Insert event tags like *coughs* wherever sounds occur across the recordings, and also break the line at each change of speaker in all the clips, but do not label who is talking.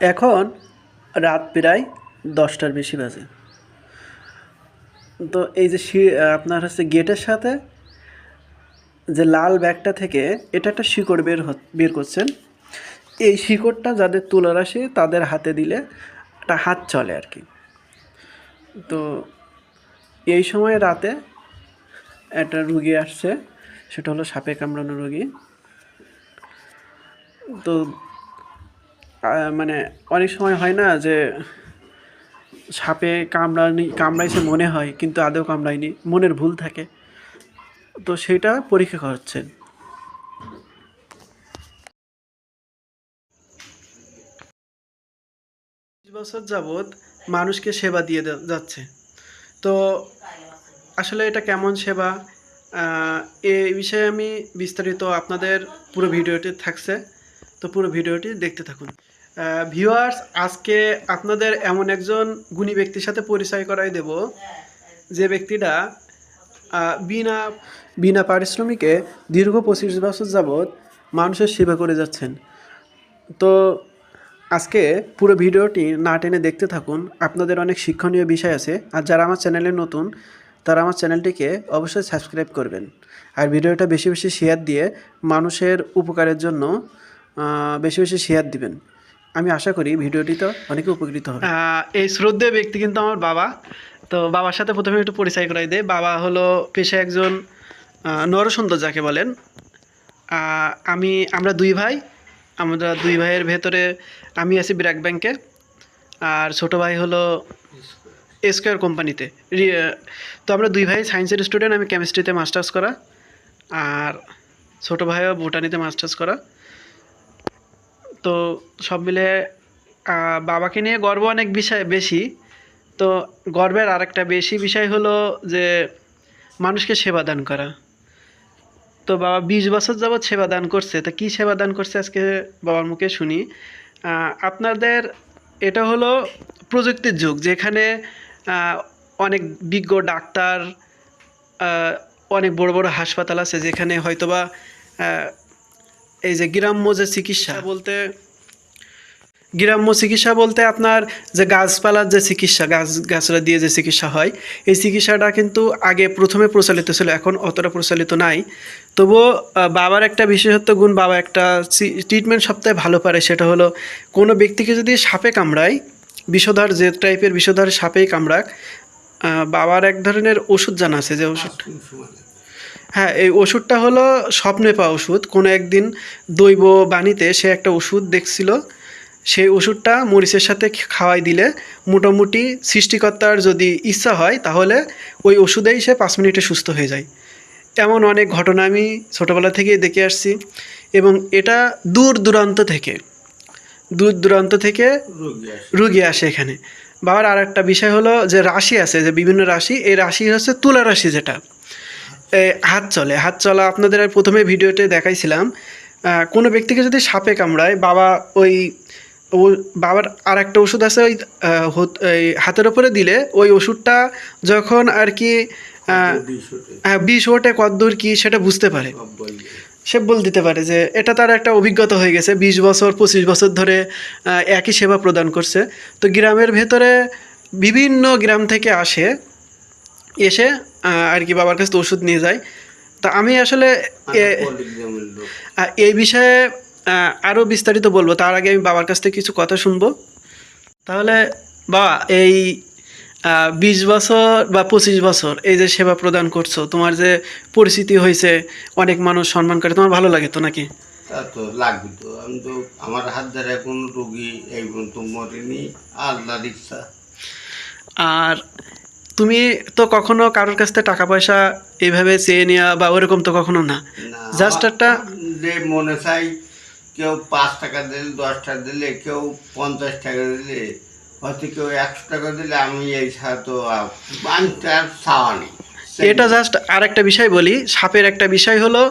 এখন রাত প্রায় দশটার বেশি বাজে। তো এই যে আপনার হচ্ছে গেটের সাথে যে লাল ব্যাগটা থেকে এটা একটা শিকড় বের বের করছেন। এই শিকড়টা যাদের তুলার আসে তাদের হাতে দিলে একটা হাত চলে আর কি। তো এই সময় রাতে একটা রুগী আসছে, সেটা হলো সাপে কামড়ানো রুগী। তো মানে অনেক সময় হয় না যে সাপে কামড়ানি, কামড়াইছে মনে হয়, কিন্তু আদৌ কামড়ায়নি, মনের ভুল থাকে। তো সেটা পরীক্ষা করছেন বছর যাবৎ মানুষকে সেবা দিয়ে যাচ্ছে। তো আসলে এটা কেমন সেবা? এই বিষয়ে আমি বিস্তারিত আপনাদের পুরো ভিডিওটি থাকছে। তো পুরো ভিডিওটি দেখতে থাকুন। ভিউয়ার্স আজকে আপনাদের এমন একজন গুণী ব্যক্তির সাথে পরিচয় করাই দেব, যে ব্যক্তিটা বিনা বিনা পারিশ্রমিকে দীর্ঘ পঁচিশ বছর যাবৎ মানুষের সেবা করে যাচ্ছেন। তো আজকে পুরো ভিডিওটি না টেনে দেখতে থাকুন, আপনাদের অনেক শিক্ষণীয় বিষয় আছে, আর যারা আমার চ্যানেলে নতুন, তারা আমার চ্যানেলটিকে অবশ্যই সাবস্ক্রাইব করবেন। আর ভিডিওটা বেশি বেশি শেয়ার দিয়ে মানুষের উপকারের জন্য বেশি বেশি শেয়ার দিবেন। আমি আশা করি ভিডিওটি তো অনেকে উপকৃত হবে। এই শ্রদ্ধেয় ব্যক্তি কিন্তু আমার বাবা। তো বাবার সাথে প্রথমে একটু পরিচয় করাই দেয় বাবা হলো পেশায় একজন নরসুন্দর যাকে বলেন। আমি, আমরা দুই ভাই। আমরা দুই ভাইয়ের ভেতরে আমি আছি ব্র্যাক ব্যাংকে আর ছোট ভাই হলো স্কোয়ার কোম্পানিতে। তো আমরা দুই ভাই সায়েন্সের স্টুডেন্ট, আমি কেমিস্ট্রিতে মাস্টার্স করা। আর ছোট ভাইও বোটানিতে মাস্টার্স করা। তো সব মিলে বাবাকে নিয়ে গর্ব অনেক বিষয়, বেশি। তো গর্বের আরেকটা বেশি বিষয় হলো যে, মানুষকে সেবা দান করা। তো বাবা বিশ বছর যাবৎ সেবা দান করছে। তা কী সেবা দান করছে আজকে বাবার মুখে শুনি। আপনাদের এটা হলো প্রযুক্তির যুগ, যেখানে অনেক বিজ্ঞ ডাক্তার অনেক বড় বড় হাসপাতাল আছে, যেখানে হয়তোবা এই যে গ্রাম্য যে চিকিৎসা বলতে গ্রাম্য চিকিৎসা বলতে আপনার যে গাছপালার যে চিকিৎসা গাছ গাছরা দিয়ে যে চিকিৎসা হয় এই চিকিৎসাটা কিন্তু আগে প্রথমে প্রচলিত ছিল এখন অতটা প্রচলিত নাই। তবুও বাবার একটা বিশেষত্ব গুণ বাবা একটা ট্রিটমেন্ট সবথেকে ভালো পারে সেটা হলো কোনো ব্যক্তিকে যদি সাপে কামড়ায় বিষধর যে টাইপের বিষধর সাপেই কামড়াক বাবার এক ধরনের ওষুধ জানা আছে যে ওষুধ হ্যাঁ এই ওষুধটা হলো স্বপ্নে পাওয়া ওষুধ। কোনো একদিন দৈব বাণীতে সে একটা ওষুধ দেখছিল। সেই ওষুধটা মরিচের সাথে খাওয়াই দিলে মোটামুটি সৃষ্টিকর্তার যদি ইচ্ছা হয় তাহলে ওই ওষুধেই সে পাঁচ মিনিটে সুস্থ হয়ে যায়। এমন অনেক ঘটনা আমি ছোটোবেলা থেকেই দেখে আসছি এবং এটা দূর দূরান্ত থেকে দূর দূরান্ত থেকে রুগী আসে। এখানে। বাবার আর একটা বিষয় হলো যে রাশি আছে যে বিভিন্ন রাশি এই রাশি হচ্ছে তুলা রাশি যেটা। হাত চলে হাত চলা আপনাদের আর প্রথমে ভিডিওতে দেখাইছিলাম। কোনো ব্যক্তিকে যদি সাপে কামড়ায় বাবা ওই ও বাবার আর একটা ওষুধ আছে ওই হাতের ওপরে দিলে ওই ওষুধটা যখন আর কি হ্যাঁ, বিষ ওঠে কদ্দূর কি সেটা বুঝতে পারে। সে বল দিতে পারে যে এটা তার একটা অভিজ্ঞতা হয়ে গেছে। বিশ বছর পঁচিশ বছর ধরে একই সেবা প্রদান করছে। তো গ্রামের ভেতরে বিভিন্ন গ্রাম থেকে আসে এসে আর কি বাবার কাছে ওষুধ নিয়ে যায়। তা আমি আসলে এ- এই বিষয়ে আরও বিস্তারিত বলব। তার আগে আমি বাবার কাছ থেকে কিছু কথা শুনব। তাহলে বাবা এই বিশ বছর বা পঁচিশ বছর এই যে সেবা প্রদান করছ তোমার যে পরিস্থিতি হয়েছে অনেক মানুষ সম্মান করে তোমার ভালো লাগে তো নাকি?
তা তো লাগবে তো। আমি তো আমার হাত দ্বারা কোনো রোগী এই পর্যন্ত মরেনি। ইচ্ছা
আর তুমি তো কখনো কারোর কাছ থেকে টাকা পয়সা এইভাবে চেয়ে নেওয়া বা ওরকম তো কখনো না? জাস্ট একটা
যে মনে চাই কেউ পাঁচ টাকা দিলে দশ টাকা দিলে কেউ পঞ্চাশ টাকা দিলে হয়তো কেউ একশো টাকা দিলে আমি এই তো আমি তার চাওয়া নেই।
এটা জাস্ট আর একটা বিষয় বলি। সাপের একটা বিষয় হলো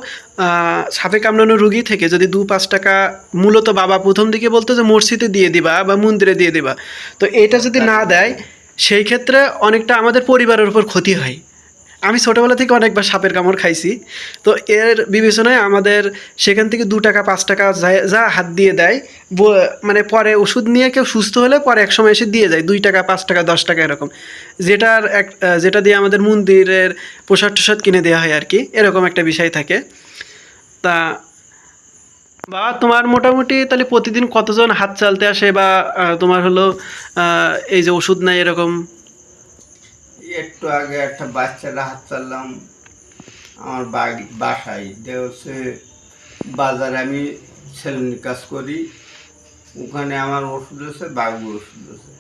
সাপে কামড়ানো রুগী থেকে যদি দু পাঁচ টাকা মূলত বাবা প্রথম দিকে বলতো যে মসজিদে দিয়ে দিবা বা মন্দিরে দিয়ে দিবা। তো এটা যদি না দেয় সেই ক্ষেত্রে অনেকটা আমাদের পরিবারের উপর ক্ষতি হয়। আমি ছোটোবেলা থেকে অনেকবার সাপের কামড় খাইছি। তো এর বিবেচনায় আমাদের সেখান থেকে দু টাকা, পাঁচ টাকা যা- হাত দিয়ে দেয় মানে পরে ওষুধ নিয়ে কেউ সুস্থ হলে পরে এক সময় এসে দিয়ে যায়, দুই টাকা, পাঁচ টাকা, দশ টাকা এরকম। যেটার এক, যেটা দিয়ে আমাদের মন্দিরের প্রসাদ টসাদ কিনে দেওয়া হয় আর কি, এরকম একটা বিষয় থাকে। তা বা তোমার মোটামুটি তাহলে প্রতিদিন কতজন হাত চালতে আসে বা তোমার হলো এই যে ওষুধ নাই এরকম?
একটু আগে একটা বাচ্চারা হাত চাললাম আমার বাড়ি বাসায়। যে হচ্ছে বাজারে আমি সেলুন কাজ করি ওখানে আমার ওষুধ আছে বাবুর ওষুধ আছে।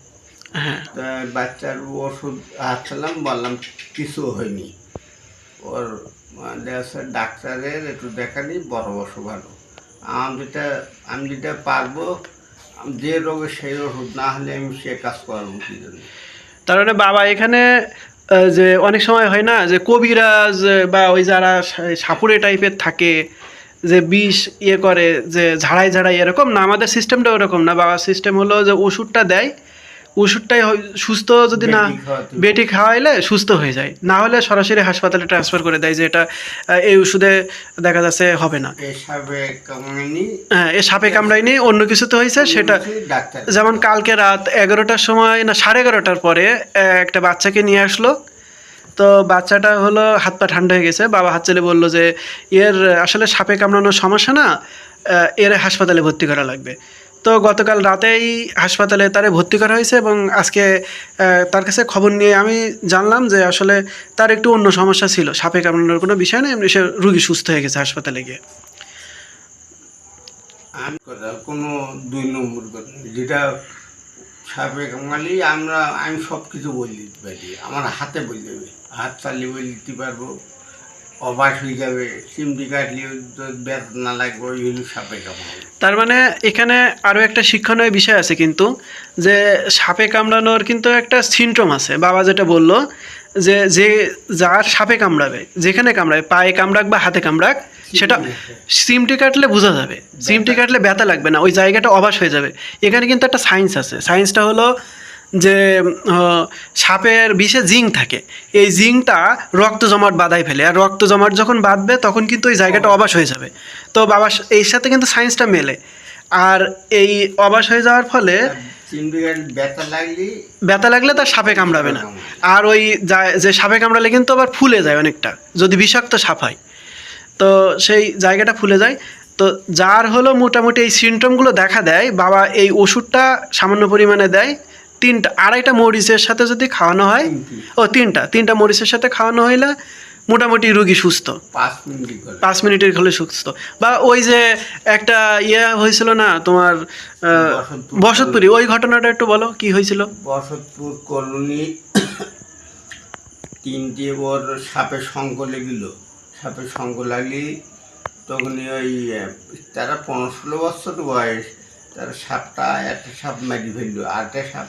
হ্যাঁ।
তা বাচ্চার ওষুধ হাত চালাম বললাম কিছু হয়নি। ওর মানে হচ্ছে ডাক্তারের একটু দেখানি বড় বসো ভালো। আমি যেটা আমি যেটা পারব যে রোগে সেই রোগ না হলে আমি সে কাজ করব কি জন্য
তার মানে বাবা, এখানে যে অনেক সময় হয় না, যে কবিরাজ বা ওই যারা সাপুরে টাইপের থাকে, যে বিষ ইয়ে করে, যে ঝাড়াই ঝাড়াই এরকম না, আমাদের সিস্টেমটা ওরকম না। বাবার সিস্টেম হলো যে ওষুধটা দেয় ওষুধটাই সুস্থ যদি না
বেটি।
খাওয়াইলে সুস্থ হয়ে যায়। না হলে সরাসরি হাসপাতালে ট্রান্সফার করে দেয় যে এটা এই ওষুধে দেখা যাচ্ছে হবে না। হ্যাঁ এ সাপে কামড়ায়নি অন্য কিছুতে হয়েছে সেটা যেমন কালকে রাত এগারোটার সময় না সাড়ে এগারোটার পরে একটা বাচ্চাকে নিয়ে আসলো। তো বাচ্চাটা হলো হাত পা ঠান্ডা হয়ে গেছে বাবা হাত চেলে বলল যে এর আসলে সাপে কামড়ানোর সমস্যা না এর হাসপাতালে ভর্তি করা লাগবে। তো গতকাল রাতেই হাসপাতালে তারে ভর্তি করা হয়েছে এবং আজকে তার কাছে খবর নিয়ে আমি জানলাম যে আসলে তার একটু অন্য সমস্যা ছিল, সাপে কামড়ানোর কোনো বিষয় নেই, এমনি সে রুগী সুস্থ হয়ে গেছে হাসপাতালে গিয়ে।
কথা কোনো দুই নম্বর যেটা সাপে কামালি আমরা, আমি সব কিছু বলে দিতে পারি আমার হাতে বলে দেবে হাত চালিয়ে বলে দিতে পারব। হয়ে যাবে চিমটি কাটলে ব্যথা না লাগবে ওই হলো সাপে কামালি
তার মানে এখানে আরও একটা শিক্ষণীয় বিষয় আছে কিন্তু যে সাপে কামড়ানোর কিন্তু একটা সিনট্রোম আছে। বাবা যেটা বলল যে যে যার সাপে কামড়াবে যেখানে কামড়াবে পায়ে কামড়াক বা হাতে কামড়াক সেটা সিমটি কাটলে বোঝা যাবে। সিমটি কাটলে ব্যথা লাগবে না ওই জায়গাটা অবাস হয়ে যাবে। এখানে কিন্তু একটা সায়েন্স আছে। সায়েন্সটা হলো যে সাপের বিষে জিং থাকে। এই জিংটা রক্ত জমাট বাধায় ফেলে। আর রক্ত জমাট যখন বাঁধবে তখন কিন্তু ওই জায়গাটা অবাস হয়ে যাবে। তো বাবা এর সাথে কিন্তু সায়েন্সটা মেলে। আর এই অবাস হয়ে যাওয়ার ফলে
ব্যথা লাগলে?
তার সাপে কামড়াবে না। আর ওই যে সাপে কামড়ালে কিন্তু আবার ফুলে যায় অনেকটা যদি বিষাক্ত সাপ হয়। তো সেই জায়গাটা ফুলে যায়। তো যার হলো মোটামুটি এই সিমটমগুলো দেখা দেয়। বাবা এই ওষুধটা সামান্য পরিমাণে দেয়। তিনটা আড়াইটা মরিচের সাথে যদি খাওয়ানো হয় ও তিনটা তিনটা মরিচের সাথে খাওয়ানো হইলে মোটামুটি রুগী সুস্থ।
পাঁচ মিনিট
পাঁচ মিনিটের হলে সুস্থ। বা ওই যে একটা ইয়ে হয়েছিল না তোমার বসতপুরি ওই ঘটনাটা একটু বলো কি হয়েছিল?
বসতপুর কলোনি তিনটে ওর সাপের সঙ্গ লেগেছিল সাপের সঙ্গ লাগলি তখনই ওই তারা পনেরো ষোলো বছর বয়স তারা সাপটা একটা সাপ মারি ফেলল আরেকটা সাপ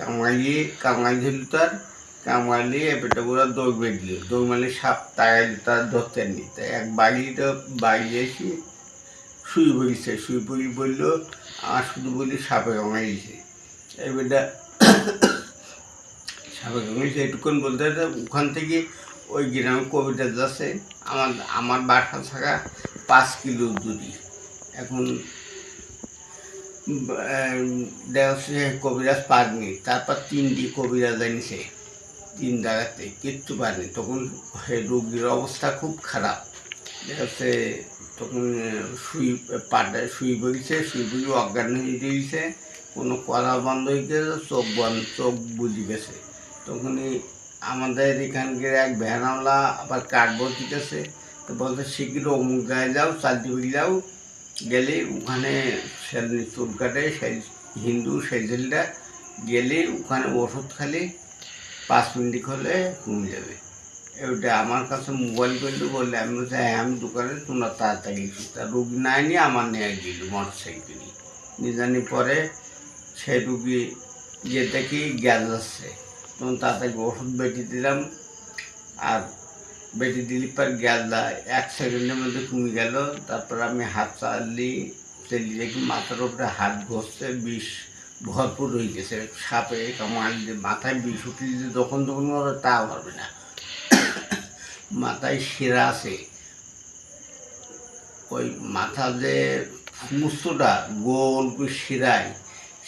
কামাইয়ে, কামাই ধরল তার কামাইলে এবারটা ওরা দৌড় বেঁধল। দৌড় মানে সাপ তাগাইলে তার ধরতে নি। তাই এক বাড়িটা বাড়ি এসে শুয়ে পড়িছে। শুয়ে পড়ি বলল আমার শুধু বলি সাপে কামাইছে। এবারটা সাপে কামাইছে, এটুকুন বলতে ওখান থেকে ওই গ্রামে কবিতা যাচ্ছে। আমার আমার বাসা থাকা পাঁচ কিলো দূরি। এখন দেখা যাচ্ছে কবিরাজ পারনি তারপর তিনটি কবিরাজ আনিছে তিন জায়গাতে, কিচ্ছু পারেনি তখন রোগীর অবস্থা খুব খারাপ। দেখা যাচ্ছে তখন শুই, পাটা, শুই বইছে, শুই বই অজ্ঞান হয়ে দিয়েছে কোনো কলা বন্ধ হয়ে গেছে, চোখ বন্ধ, চোখ বুঝে গেছে। তখনই আমাদের এখানকার এক ভ্যানওয়ালা আবার কার্ডবোর্ড দিতেছে তো বলতে শীঘ্র অমুক গায়ে যাও বাড়ি যাও। গেলে ওখানে সেদিন চুল কাটে, সেই হিন্দু, সেই জেলটা গেলে ওখানে ওষুধ খালি পাঁচ মিনিট হলে কমে যাবে। ওইটা আমার কাছে মোবাইল করলে বললে আমি বলছি হ্যাঁ আমি দোকানে, তোমরা তাড়াতাড়ি এসো। তা রুগী নাই নিয়ে আমার নিয়ে গেল মোটর সাইকেলে নিয়ে জানি পরে সেই রুগী গিয়ে দেখি গ্যাস আসছে। তখন তাড়াতাড়ি ওষুধ বেটে দিলাম। আর বেটে দিলি পর গ্যাসটা এক সেকেন্ডের মধ্যে কমে গেল। তারপর আমি হাত চালি চালিয়ে দেখি মাথার উপরে হাত ঘষতে বিষ ভরপুর হয়ে গেছে? সাপে কামাল দিয়ে মাথায় বিষ উঠে যদি যখন তখন তা পারবে না। মাথায় শিরা আছে। ওই মাথা যে মুস্তটা গোল করে শিরায়,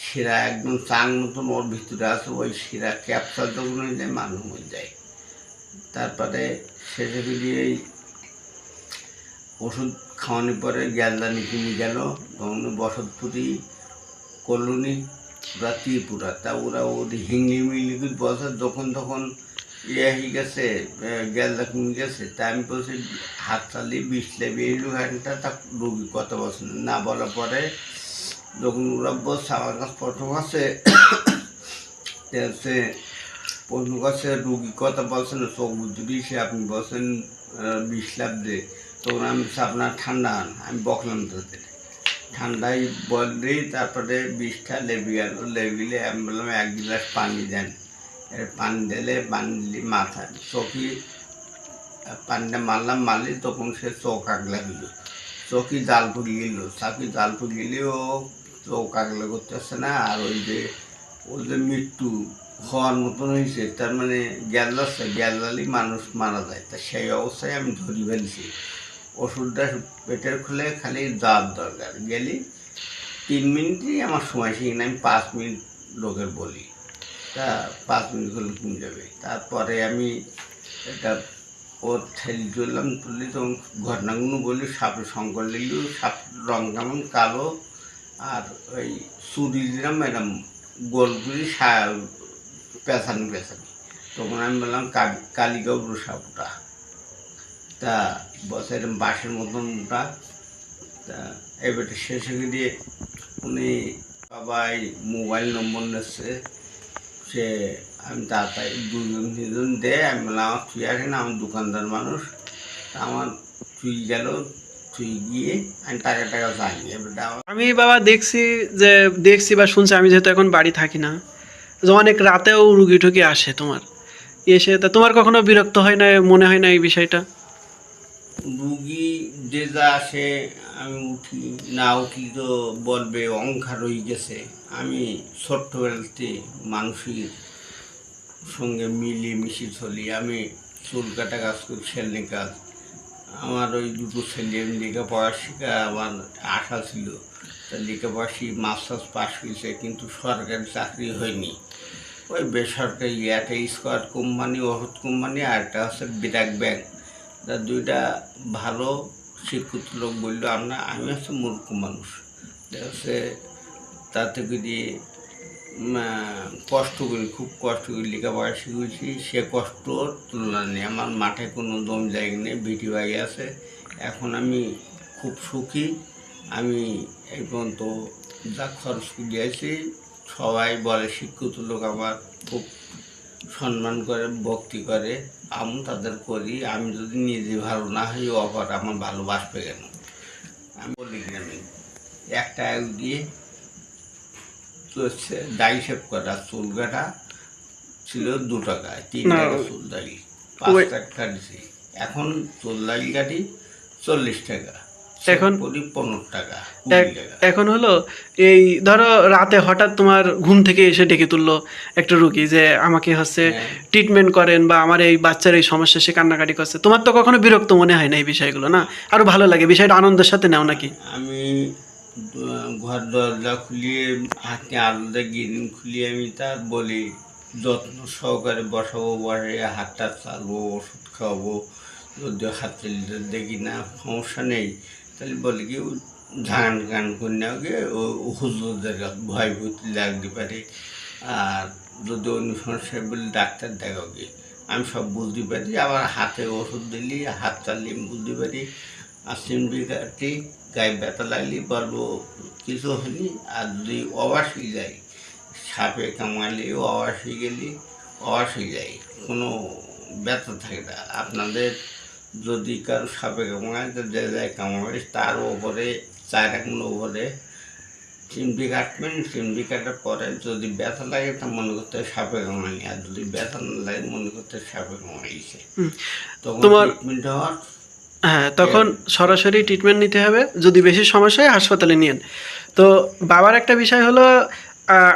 শিরা একদম চাং মতন ওর ভিতরে আছে, ওই শিরা ক্যাপচার যখন হয়ে যায় মানুষ মরে যায়। তারপরে শেষে বেরিয়ে ওষুধ খাওয়ানোর পরে গ্যালদানি কিনে গেল, তখন বসতপুরি, কলোনি ওরা ত্রিপুরা। তা ওরা হিঙ্গি মিঙ্গি করে বসে, যখন তখন ইয়ে হয়ে গেছে গ্যালদা কমে গেছে। তা আমি বলছি, হাত চালিয়ে বিষ লেবে এলো তা রুগী কত বছর না। বলার পরে যখন ওরা বলছে, আমার কাছে প্রথম আছে *coughs* সে প্রথম কাছে রুগী কথা বলছেন চোখ বুঝতে দিয়েছে আপনি বলছেন বিষ লাভ দে। তখন আমি আপনার ঠান্ডা, আমি বকলাম তাদের ঠান্ডায় বললেই তারপরে বিষটা লেবে গেল লেবিলে আমি বললাম, এক গ্লাস পানি দেন। পানি দিলে পানি দিলে মাথা, চোখি পানিটা মারলাম, মারলে তখন সে চোখ আগলা হইল চোখি জাল পুড়ি গেল। চাকি জাল পুড়ি গেলেও চোখ আগলা করতেছে না, আর ওই যে ওই যে মৃত্যু হওয়ার মতন হয়েছে, তার মানে গ্যাস যাচ্ছে গ্যাস জ্বালি মানুষ মারা যায়। তা সেই অবস্থায় আমি ধরি ফেলছি। ওষুধটা পেটের খুলে খালি যাওয়ার দরকার। গেলি, তিন মিনিটই আমার সময় শিখি আমি পাঁচ মিনিট লোকের বলি। তা পাঁচ মিনিট হলে কমে যাবে। তারপরে আমি এটা ওর ঠেলি তুললাম তুললি তখন ঘটনাগুলো বলি, সাপে শঙ্কর লিলু, সাপ রং কেমন কালো, আর ওই চুরি দিলাম, এরম গোল সা- পেঁচানি পেঁচানি। তখন আমি বললাম, কালি কালিগৌর সাপটা তা এরম বাঁশের মতন ওটা তা এবারে শেষে দিয়ে উনি সবাই মোবাইল নম্বর নিচ্ছে। সে আমি তাড়াতাড়ি দুজন, তিনজন দে আমি বললাম, আমার তুই আসে না আমার দোকানদার মানুষ। আমার তুই গেল
আমি বাবা দেখছি যে, দেখছি বা শুনছি, আমি যেহেতু এখন বাড়ি থাকি না, যে অনেক রাতেও রুগী টুগি আসে তোমার। এসে তা তোমার কখনো বিরক্ত হয় না মনে হয় না এই বিষয়টা?
রুগী যে যা আসে, আমি উঠি, না উঠি তো বলবে অঙ্কার হয়ে গেছে। আমি ছোট্টবেলাতে মানুষের সঙ্গে মিলিয়ে মিশে চলি। আমি চুল কাটা কাজ করি ছেলে কাজ। আমার ওই দুটো ছেলে লেখাপড়া শেখা, আমার আশা ছিল। তা লেখাপড়া শিখে মাস্টার্স পাস হয়েছে, কিন্তু সরকারি চাকরি হয়নি। ওই বেসরকারি একটা স্কোয়ার কোম্পানি, ওষুধ কোম্পানি, আর একটা হচ্ছে বিরাট ব্যাংক। দুইটা ভালো শিক্ষিত লোক বলল আমরা আমি হচ্ছে মূর্খ মানুষ। যাচ্ছে তাতে আহ, কষ্ট করি খুব কষ্ট করে লেখাপড়া শিখেছি। সে কষ্টর তুলনা নেই। আমার মাঠে কোনো দম জায়গা নেই ভিটি বাড়ি আছে। এখন আমি খুব সুখী। আমি এই পর্যন্ত যা খরচ দিয়েছি সবাই বলে শিক্ষিত লোক আমার খুব সম্মান করে ভক্তি করে। আমি তাদের করি আমি যদি নিজে ভালো না হই অপর আমার ভালোবাসবে কেন? আমি বলি আমি একটা এক দিয়ে চলছে দাড়ি শেপ করা চুল কাটা ছিল দু টাকা তিন টাকা চুল দাড়ি পাঁচ টাকা কাটছি এখন চুল দাড়ি কাটি চল্লিশ টাকা।
এখন-
টাকা
এখন হলো এই ধরো রাতে হঠাৎ তোমার ঘুম থেকে এসে ডেকে তুললো একটা রুগী যে আমাকে হচ্ছে
হ্যাঁ।
ট্রিটমেন্ট করেন বা আমার এই বাচ্চার এই সমস্যা সে কান্নাকাটি করছে। তোমার তো কখনো বিরক্ত মনে হয় না এই বিষয়গুলো না? আরও ভালো লাগে বিষয়টা আনন্দের সাথে নাও নাকি?
আমি ঘর দরজা খুলিয়ে হাতে আলুদা গিরিন খুলিয়ে আমি তার বলি যত্ন সহকারে বসাবো বসে হাতটা চালবো ওষুধ খাওয়াবো। যদি হাত দেখি না সমস্যা নেই। তাহলে বলি কি গান নেওয়া গিয়ে ও হুজুরদের ভয় ভূতি লাগতে পারে। আর যদি অন্য সমস্যা বলি ডাক্তার দেখাও গিয়ে আমি সব বুঝতে পারি, আবার হাতে ওষুধ দিলি, হাত চালিয়ে বুঝতে পারি। আর সিমটি কাটি গায়ে ব্যথা লাগলে, বলব কিছু হয়নি। আর যদি অবাস হয়ে যায়, সাপে কামালে অবাস হয়ে গেলে, অবাস হয়ে যায়, কোনো ব্যথা থাকে না। আপনাদের যদি কারও সাপে কামায় তো যে যায় কামাবে তার ওপরে চার এখন ওপরে চিমটি কাটবেন। চিমটি কাটার পরে যদি ব্যথা লাগে তা মনে করতে হয় সাপে কামায়নি আর যদি ব্যথা না লাগে মনে করতে সাপে কামাইছে
তোমার-
ট্রিটমেন্ট হওয়ার
হ্যাঁ তখন সরাসরি ট্রিটমেন্ট নিতে হবে। যদি বেশি সমস্যা হয় হাসপাতালে নিয়েন তো বাবার একটা বিষয় হলো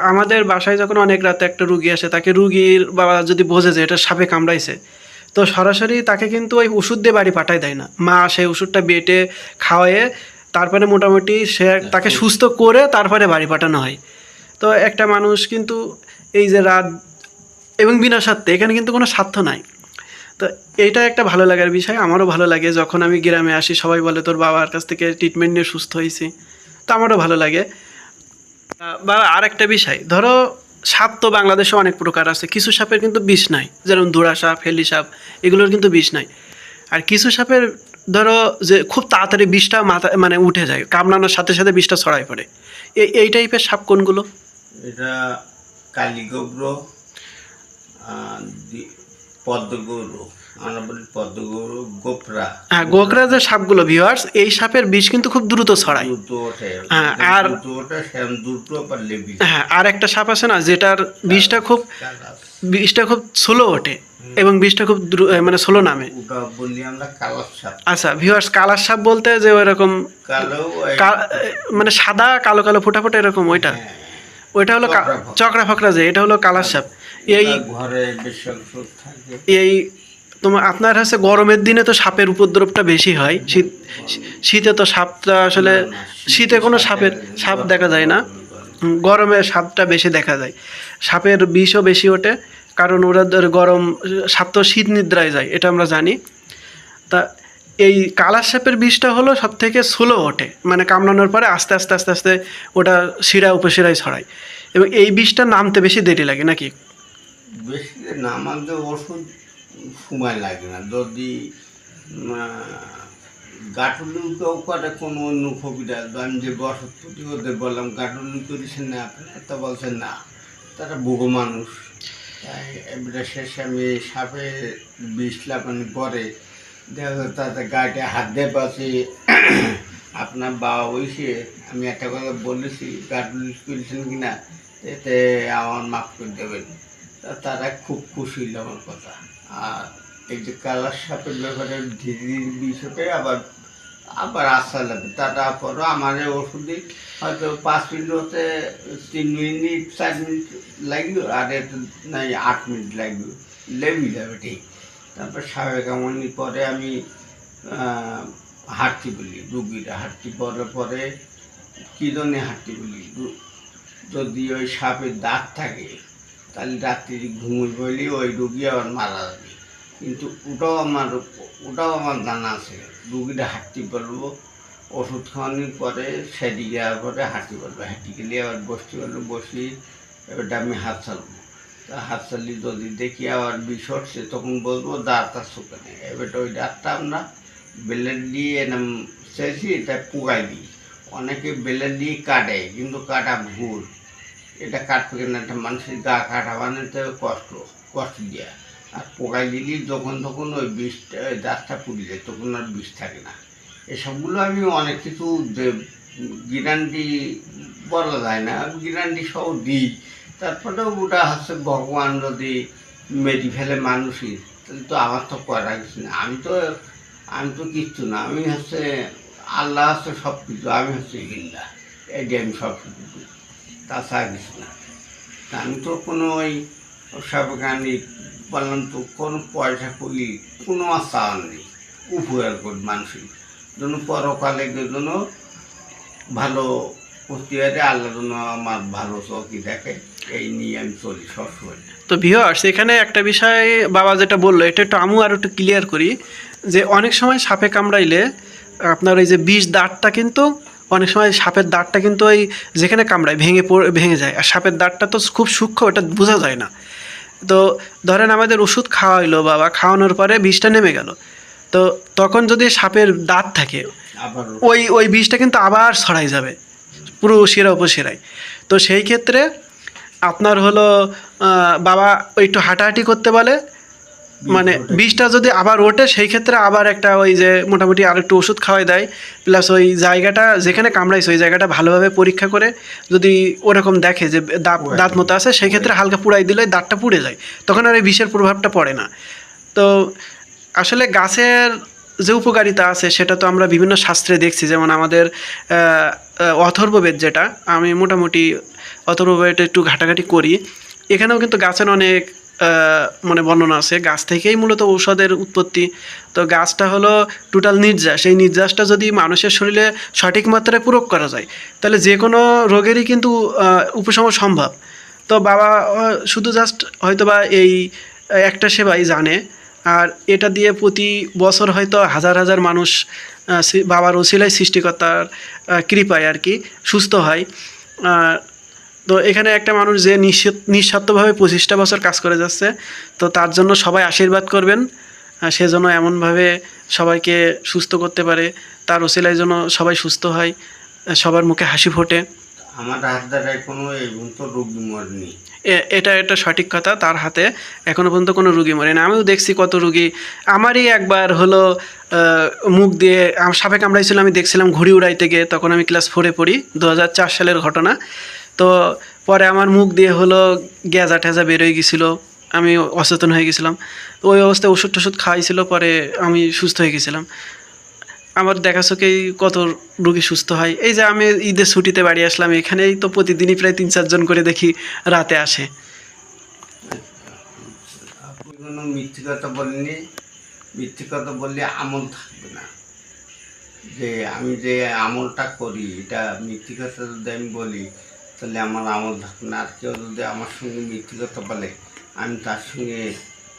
আমাদের বাসায় যখন অনেক রাতে একটা রুগী আসে তাকে রুগীর বাবা যদি বোঝে যে এটা সাপে কামড়াইছে তো সরাসরি তাকে কিন্তু ওই ওষুধ দিয়ে বাড়ি পাঠায় দেয় না। মা সেই ওষুধটা বেটে খাওয়ায়ে তারপরে মোটামুটি সে তাকে সুস্থ করে তারপরে বাড়ি পাঠানো হয়। তো একটা মানুষ কিন্তু এই যে রাত এবং বিনা স্বার্থে এখানে কিন্তু কোনো স্বার্থ নাই। তো এইটা একটা ভালো লাগার বিষয় আমারও ভালো লাগে যখন আমি গ্রামে আসি সবাই বলে তোর বাবার কাছ থেকে ট্রিটমেন্ট নিয়ে সুস্থ হয়েছি তো আমারও ভালো লাগে। বা আর একটা বিষয় ধরো সাপ তো বাংলাদেশে অনেক প্রকার আছে। কিছু সাপের কিন্তু বিষ নাই। যেমন ধুড়া সাপ, হেলি সাপ, এগুলোর কিন্তু বিষ নাই। আর কিছু সাপের ধরো যে খুব তাড়াতাড়ি বিষটা মাথা মানে উঠে যায়, কামড়ানোর সাথে সাথে বিষটা ছড়াই পড়ে। এই এই টাইপের সাপ কোনগুলো?
এটা কালীগব্র পদ্মগৌর
হ্যাঁ গোকরা যে সাপগুলো ভিউয়ার্স এই সাপের বিষ কিন্তু খুব দ্রুত ছড়ায়। হ্যাঁ, আর- হ্যাঁ একটা সাপ আছে না যেটার বিষটা খুব বিষটা খুব স্লো ওঠে এবং বিষটা খুব মানে স্লো নামে। আচ্ছা ভিউয়ার্স কালার সাপ বলতে যে ওইরকম মানে সাদা কালো কালো ফোটা ফোটা এরকম ওইটা।
হ্যাঁ,
ওইটা হলো
চক্রা ফকরা।
যে এটা হলো কালার সাপ। এই এই তোমার আপনার হচ্ছে গরমের দিনে তো সাপের উপদ্রবটা বেশি হয়। শীত শীতে তো সাপটা আসলে শীতে কোনো সাপের সাপ দেখা যায় না। গরমে সাপটা বেশি দেখা যায়। সাপের বিষও বেশি ওঠে কারণ ওরা গরম সাপ তো শীত নিদ্রায় যায় এটা আমরা জানি। তা এই কালার সাপের বিষটা হলো সব থেকে স্লো ওঠে মানে কামড়ানোর পরে আস্তে আস্তে আস্তে আস্তে ওটা শিরা উপশিরায় ছড়ায়। এবং এই বিষটা নামতে বেশি দেরি লাগে নাকি?
বেশি না আমাদের ওষুধ সময় লাগে না। যদি গাটুলুকেও করে কোনো অন্য কবিরা আমি যে বসতপতি ওদের বললাম, গাটুলু করেছেন না আপনারা তো বলছেন না। তারা বুগো মানুষ। তাই এবারে শেষে আমি সাপে বিষ লাগানি পরে দেখা তাদের গাড়িতে হাত দিয়ে পাচ্ছি আপনার বাবা বলছে, আমি একটা কথা বলেছি, গাটুলু করেছেন কিনা? এতে আমার মাফ করে দেবেন। তারা খুব খুশি হলো আমার কথা। আর এই যে কালার সাপের ব্যাপারে ধীরে ধীরে বিষয়টা আবার আবার আশা লাগবে তারা পরও আমার এই ওষুধে হয়তো পাঁচ মিনিট হতে তিন মিনিট, চার মিনিট লাগবে আর একটু নাই আট মিনিট লাগবে লেগে যাবে ঠিক। তারপর সাবেক আমনি পরে আমি হাঁটতে বলি, রুগীরা হাঁটতে পরে পরে কী জন্যে হাঁটতে বলি? যদি ওই সাপের দাঁত থাকে তাহলে রাত্রি ঘুমোই বলি, ওই রুগী আবার মারা যাবে। কিন্তু ওটাও আমার ওটাও আমার জানা আছে। রুগীটা হাঁটতে পারব, ওষুধ খাওয়ানোর পরে সেদি যাওয়ার পরে হাঁটতে পারব। হাঁটি গেলে আবার বসতে পারব, বসি এবারটা আমি হাত চালবো তা হাত চালি যদি দেখি আবার বিষ হচ্ছে, তখন বলব দাঁত আর শুকানে এবার ওই দাঁতটা আমরা বেলেট দিয়ে এরম চেয়েছি, তাই পুগাই দিই। অনেকে বেলেট দিয়ে কাটে, কিন্তু কাটা ভুল। এটা কাটবে কেন একটা মানুষের গা কাটা বানাতে কষ্ট কষ্ট দেওয়া আর পোকাই দিলি যখন তখন ওই বিষটা দাঁতটা পুড়ে যায়, তখন আর বিষ থাকে না। এসবগুলো আমি অনেক কিছু গ্যারান্টি বলা যায় না গ্যারান্টি সহ দিই। তারপরেও ওটা হচ্ছে ভগবান যদি মেরি ফেলে মানুষই, তাহলে তো আমার তো করার কিছু না আমি তো আমি তো কিচ্ছু না, আমি হচ্ছে আল্লাহ হচ্ছে সব কিছু আমি হচ্ছে হিন্দা। এই আমি সব কিছু করি। তাছাড়া না। আমি তো কোনো ওই সবখানি বললাম তো, কোনো পয়সা করি, কোনো চাওয়ার নেই। উপকার করি মানুষের। জন্য পরকালে জন্য ভালো করতে পারে, আল্লাহ জন্য আমার ভালো চৌকি দেখে। এই নিয়ে আমি চলি সবসময়।
তো ভিওয়ার্স এখানে একটা বিষয় বাবা যেটা বলল, এটা একটু আমু আর একটু ক্লিয়ার করি, যে অনেক সময় সাপে কামড়াইলে আপনার ওই যে বিষ দাঁতটা কিন্তু অনেক সময় সাপের দাঁতটা কিন্তু ওই যেখানে কামড়ায় ভেঙে পড়ে ভেঙে যায়। আর সাপের দাঁতটা তো খুব সূক্ষ্ম ওটা বোঝা যায় না। তো ধরেন আমাদের ওষুধ খাওয়াইলো বাবা খাওয়ানোর পরে বিষটা নেমে গেল। তো তখন যদি সাপের দাঁত থাকে ওই ওই বিষটা কিন্তু আবার ছড়াই যাবে পুরো শিরা উপশিরায়। তো সেই ক্ষেত্রে আপনার হলো বাবা একটু হাঁটাহাঁটি করতে বলে মানে বিষটা যদি আবার ওঠে সেই ক্ষেত্রে আবার একটা ওই যে মোটামুটি আর একটু ওষুধ খাওয়াই দেয়। প্লাস ওই জায়গাটা যেখানে কামড়াইছে ওই জায়গাটা ভালোভাবে পরীক্ষা করে যদি ওরকম দেখে যে দাঁত দাঁত মতো আছে সেই ক্ষেত্রে হালকা পুড়াই দিলে দাঁতটা পুড়ে যায়। তখন আর এই বিষের প্রভাবটা পড়ে না। তো আসলে গাছের যে উপকারিতা আছে সেটা তো আমরা বিভিন্ন শাস্ত্রে দেখছি। যেমন আমাদের অথর্ববেদ যেটা আমি মোটামুটি অথর্ববেদ একটু ঘাটাঘাটি করি। এখানেও কিন্তু গাছের অনেক মানে বর্ণনা আছে, গাছ থেকেই মূলত ঔষধের উৎপত্তি। তো গাছটা হলো টোটাল নির্যাস। এই নির্যাসটা যদি মানুষের শরীরে সঠিক মাত্রায় প্রয়োগ করা যায়, তাহলে যে কোনো রোগেরই কিন্তু উপশম সম্ভব। তো বাবা শুধু জাস্ট হয়তো বা এই একটা সেবাই জানে, আর এটা দিয়ে প্রতি বছর হয়তো হাজার হাজার মানুষ বাবার ওসিলায় সৃষ্টিকর্তার কৃপায় আর কি সুস্থ হয়। তো এখানে একটা মানুষ যে নিঃস্বার্থ- নিঃস্বার্থভাবে পঁচিশটা বছর কাজ করে যাচ্ছে তো তার জন্য সবাই আশীর্বাদ করবেন আহ, সে যেন এমনভাবে সবাইকে সুস্থ করতে পারে তার ওসিলায় যেন সবাই সুস্থ হয় সবার মুখে হাসি ফোটে।
আমার হাত দ্বারায় কোনো এই রোগী মরেনি।
এ- এটা একটা সঠিক কথা তার হাতে এখনও পর্যন্ত কোনো রুগী মরে না আমিও দেখছি কত রুগী আমারই একবার হলো মুখ দিয়ে সাপে কামড়াইছিল আমি দেখছিলাম ঘুড়ি উড়াইতে গিয়ে তখন আমি ক্লাস ফোরে পড়ি দু হাজার চার সালের ঘটনা। তো পরে আমার মুখ দিয়ে হলো গ্যাজা ট্যাজা বেরোয় গেছিল, আমি অচেতন হয়ে গেছিলাম। ওই অবস্থায় ওষুধ টষুধ খাওয়াইছিল পরে আমি সুস্থ হয়ে গেছিলাম। আমার দেখা চোখেই কত রুগী সুস্থ হয়। এই যে আমি ঈদের ছুটিতে বাড়ি আসলাম, এখানেই তো প্রতিদিনই প্রায় তিন চারজন করে দেখি রাতে আসে।
কোনো মিথ্যে কথা বলেননি? মিথ্যে কথা বললে আমল থাকবে না। যে আমি যে আমলটা করি, এটা মিথ্যে কথা যদি আমি বলি তাহলে আমার আমল থাকবে না। আর কেউ যদি আমার সঙ্গে মিথ্যে কথা বলে, আমি তার সঙ্গে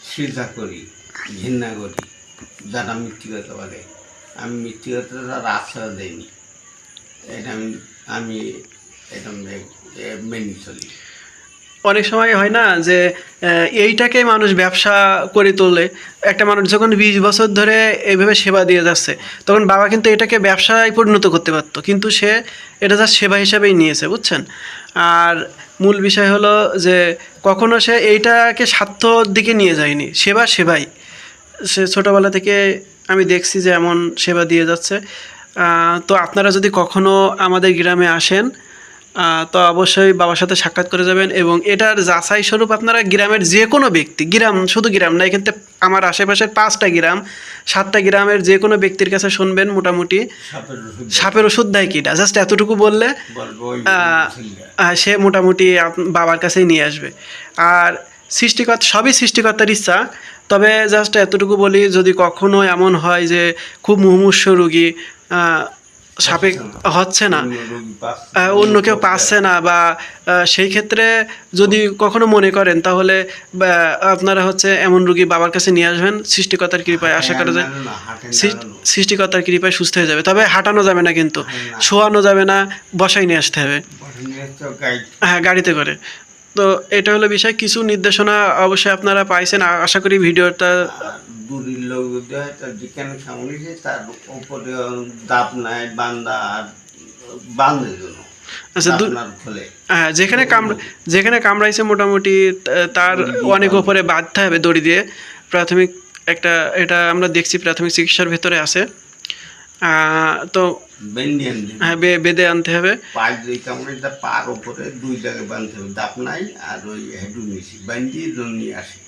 সিজা করি, ঘৃণা করি, যারা মিথ্যে কথা বলে। আমি মিথ্যে কথা তার আশ্রয় দেয়নি এটা আমি আমি এটা মেনে চলি।
অনেক সময় হয় না যে এইটাকে মানুষ ব্যবসা করে তোলে। একটা মানুষ যখন বিশ বছর ধরে এইভাবে সেবা দিয়ে যাচ্ছে, তখন বাবা কিন্তু এটাকে ব্যবসায় পরিণত করতে পারতো। কিন্তু সে এটা তার সেবা হিসাবেই নিয়েছে, বুঝছেন? আর মূল বিষয় হলো যে, কখনো সে এইটাকে স্বার্থর দিকে নিয়ে যায়নি। সেবা সেবাই। সে ছোটোবেলা থেকে আমি দেখছি যে এমন সেবা দিয়ে যাচ্ছে। তো আপনারা যদি কখনো আমাদের গ্রামে আসেন তো অবশ্যই বাবার সাথে সাক্ষাৎ করে যাবেন এবং এটার যাচাই স্বরূপ আপনারা গ্রামের যে কোনো ব্যক্তি গ্রাম শুধু গ্রাম না থেকে আমার আশেপাশের পাঁচটা গ্রাম সাতটা গ্রামের যে কোনো ব্যক্তির কাছে শুনবেন মোটামুটি।
সাপের ওষুধ
দেয়। কিটা জাস্ট এতটুকু বললে সে মোটামুটি বাবার কাছেই নিয়ে আসবে। আর সৃষ্টিকর্তা সবই সৃষ্টিকর্তার ইচ্ছা তবে জাস্ট এতটুকু বলি যদি কখনো এমন হয় যে খুব মুমূর্ষ রুগী সাপে হচ্ছে না।
অন্য
কেউ পাচ্ছে না বা সেই ক্ষেত্রে যদি কখনো মনে করেন তাহলে আপনারা হচ্ছে এমন রুগী বাবার কাছে নিয়ে আসবেন সৃষ্টিকর্তার কৃপায় আশা করা যায়। সৃষ্টিকর্তার কৃপায় সুস্থ হয়ে যাবে। তবে হাঁটানো যাবে না কিন্তু শোয়ানো যাবে না বসাই নিয়ে আসতে হবে। হ্যাঁ গাড়িতে করে। তো এটা হলো বিষয়। কিছু নির্দেশনা অবশ্যই আপনারা পাইছেন। আশা করি ভিডিওটা
দূরের লোক যদি হয় তার যেখানে কামড়েছে তার উপরে দাপ নাই বান্দা আর বান্ধে জন্য
আচ্ছা
আপনার
হ্যাঁ যেখানে কামড় যেখানে কামড়াইছে মোটামুটি তার অনেক ওপরে বাঁধতে হবে দড়ি দিয়ে। প্রাথমিক একটা এটা আমরা দেখছি প্রাথমিক চিকিৎসার ভেতরে আছে। তো হ্যাঁ বেঁধে আনতে হবে।
তার পার উপরে দুই জায়গায় বাঁধতে হবে। দাপ নাই আর ওই হেডু বান্ধিয়ে জন্য নিয়ে আসে।